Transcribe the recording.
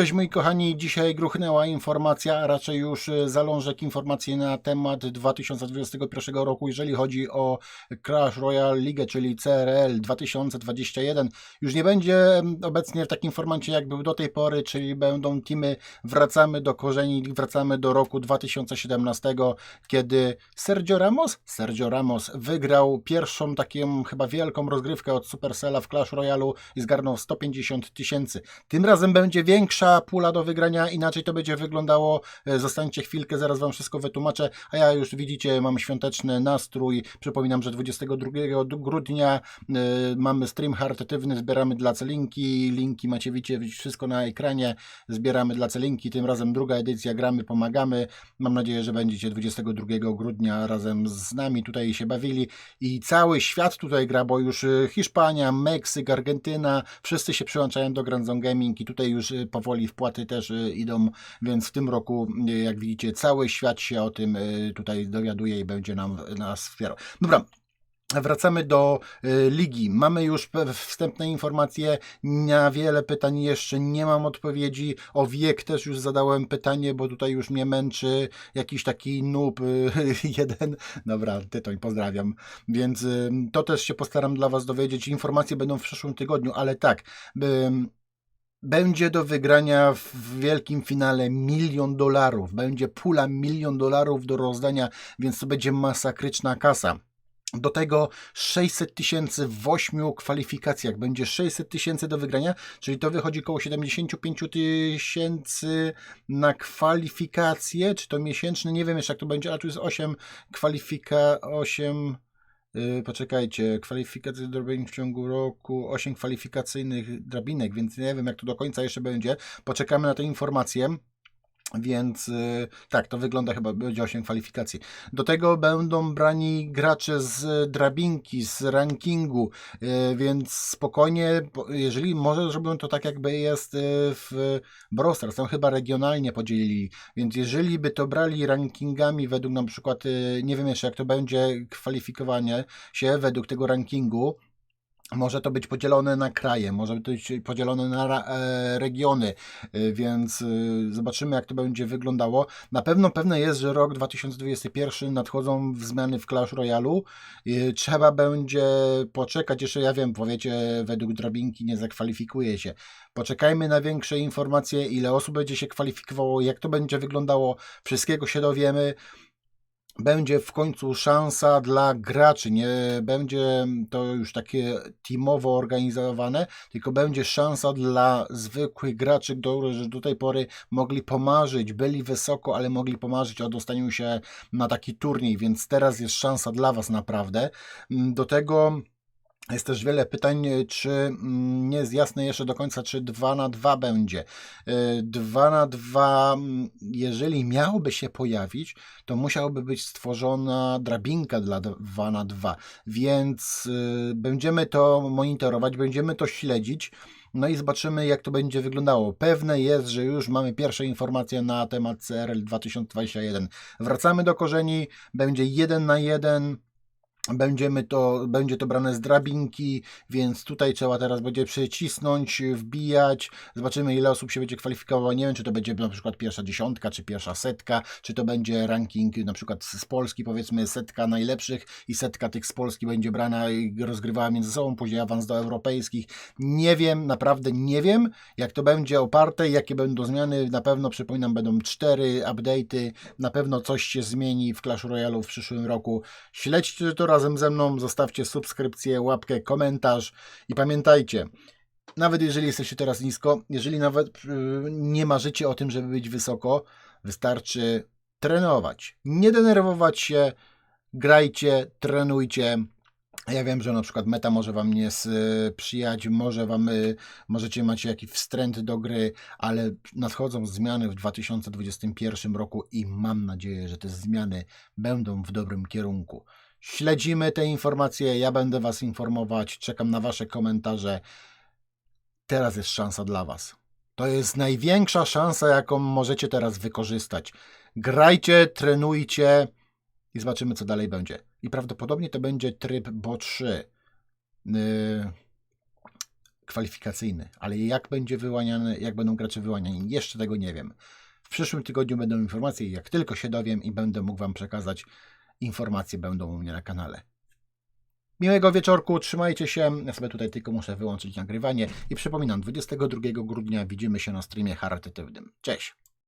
Cześć moi kochani, dzisiaj gruchnęła informacja, a raczej już e, zalążek informacji na temat 2021 roku, jeżeli chodzi o Clash Royale League, czyli CRL 2021. Już nie będzie obecnie w takim formacie jak był do tej pory, czyli będą teamy, wracamy do korzeni, wracamy do roku 2017, kiedy Sergio Ramos, Sergio Ramos wygrał pierwszą taką chyba wielką rozgrywkę od Supercella w Clash Royale i zgarnął 150 tysięcy. Tym razem będzie większa pula do wygrania, inaczej to będzie wyglądało. E, Zostańcie chwilkę, zaraz Wam wszystko wytłumaczę. A ja już widzicie, mam świąteczny nastrój. Przypominam, że 22 grudnia e, mamy stream charytatywny, zbieramy dla celinki. Linki macie, widzicie, wszystko na ekranie. Zbieramy dla celinki. Tym razem druga edycja, gramy, pomagamy. Mam nadzieję, że będziecie 22 grudnia razem z nami tutaj się bawili. I cały świat tutaj gra, bo już e, Hiszpania, Meksyk, Argentyna, wszyscy się przyłączają do Grand Zone Gaming i tutaj już e, powoli wpłaty też y, idą, więc w tym roku, y, jak widzicie, cały świat się o tym y, tutaj dowiaduje i będzie nam nas wspierał. Dobra. Wracamy do ligi. Mamy już wstępne informacje. Na wiele pytań jeszcze nie mam odpowiedzi. O wiek też już zadałem pytanie, bo tutaj już mnie męczy jakiś taki noob jeden. Dobra, Tytoń, pozdrawiam. Więc to też się postaram dla Was dowiedzieć. Informacje będą w przyszłym tygodniu, ale tak. Będzie do wygrania w wielkim finale milion dolarów. Będzie pula milion dolarów do rozdania, więc to będzie masakryczna kasa. Do tego 600 tysięcy w 8 kwalifikacjach. Będzie 600 tysięcy do wygrania, czyli to wychodzi około 75 tysięcy na kwalifikacje. Czy to miesięczne? Nie wiem jeszcze jak to będzie, ale tu jest 8 kwalifika... 8... Yy, poczekajcie, kwalifikacje drobinek w ciągu roku, 8 kwalifikacyjnych drabinek, więc nie wiem jak to do końca jeszcze będzie. Poczekamy na te informacje. Więc yy, tak, to wygląda chyba, będzie 8 kwalifikacji. Do tego będą brani gracze z drabinki, z rankingu, yy, więc spokojnie, jeżeli może zrobią to tak jakby jest yy, w Brawl Stars, tam chyba regionalnie podzielili, więc jeżeli by to brali rankingami według na przykład, nie wiem jeszcze jak to będzie kwalifikowanie się według tego rankingu, może to być podzielone na kraje, może to być podzielone na e, regiony, y, więc y, zobaczymy, jak to będzie wyglądało. Na pewno pewne jest, że rok 2021 nadchodzą zmiany w Clash Royale. Trzeba będzie poczekać, jeszcze ja wiem, powiecie, według drabinki nie zakwalifikuje się. Poczekajmy na większe informacje, ile osób będzie się kwalifikowało, jak to będzie wyglądało, wszystkiego się dowiemy będzie w końcu szansa dla graczy. Nie będzie to już takie teamowo organizowane, tylko będzie szansa dla zwykłych graczy, którzy do tej pory mogli pomarzyć, byli wysoko, ale mogli pomarzyć o dostaniu się na taki turniej, więc teraz jest szansa dla Was naprawdę. Do tego jest też wiele pytań, czy mm, nie jest jasne jeszcze do końca, czy 2 na 2 będzie. 2 na 2, jeżeli miałoby się pojawić, to musiałaby być stworzona drabinka dla 2 na 2, więc y, będziemy to monitorować, będziemy to śledzić. No i zobaczymy, jak to będzie wyglądało. Pewne jest, że już mamy pierwsze informacje na temat CRL 2021. Wracamy do korzeni, będzie 1 na 1. Będziemy to, będzie to brane z drabinki, więc tutaj trzeba teraz będzie przycisnąć, wbijać. Zobaczymy, ile osób się będzie kwalifikowało. Nie wiem, czy to będzie na przykład pierwsza dziesiątka, czy pierwsza setka, czy to będzie ranking na przykład z Polski, powiedzmy setka najlepszych i setka tych z Polski będzie brana i rozgrywała między sobą, później awans do europejskich. Nie wiem, naprawdę nie wiem, jak to będzie oparte, jakie będą zmiany. Na pewno, przypominam, będą cztery update'y, na pewno coś się zmieni w Clash Royale w przyszłym roku. Śledźcie to razem ze mną, zostawcie subskrypcję, łapkę, komentarz i pamiętajcie, nawet jeżeli jesteście teraz nisko, jeżeli nawet yy, nie marzycie o tym, żeby być wysoko, wystarczy trenować. Nie denerwować się, grajcie, trenujcie. Ja wiem, że na przykład meta może Wam nie sprzyjać, może Wam, y, możecie macie jakiś wstręt do gry, ale nadchodzą zmiany w 2021 roku i mam nadzieję, że te zmiany będą w dobrym kierunku. Śledzimy te informacje, ja będę Was informować, czekam na Wasze komentarze. Teraz jest szansa dla Was. To jest największa szansa, jaką możecie teraz wykorzystać. Grajcie, trenujcie i zobaczymy, co dalej będzie. I prawdopodobnie to będzie tryb BO3. Yy, kwalifikacyjny, ale jak będzie wyłaniany, jak będą gracze wyłaniani, jeszcze tego nie wiem. W przyszłym tygodniu będą informacje jak tylko się dowiem i będę mógł Wam przekazać, informacje będą u mnie na kanale. Miłego wieczorku, trzymajcie się. Ja sobie tutaj tylko muszę wyłączyć nagrywanie i przypominam, 22 grudnia widzimy się na streamie charytatywnym. Cześć!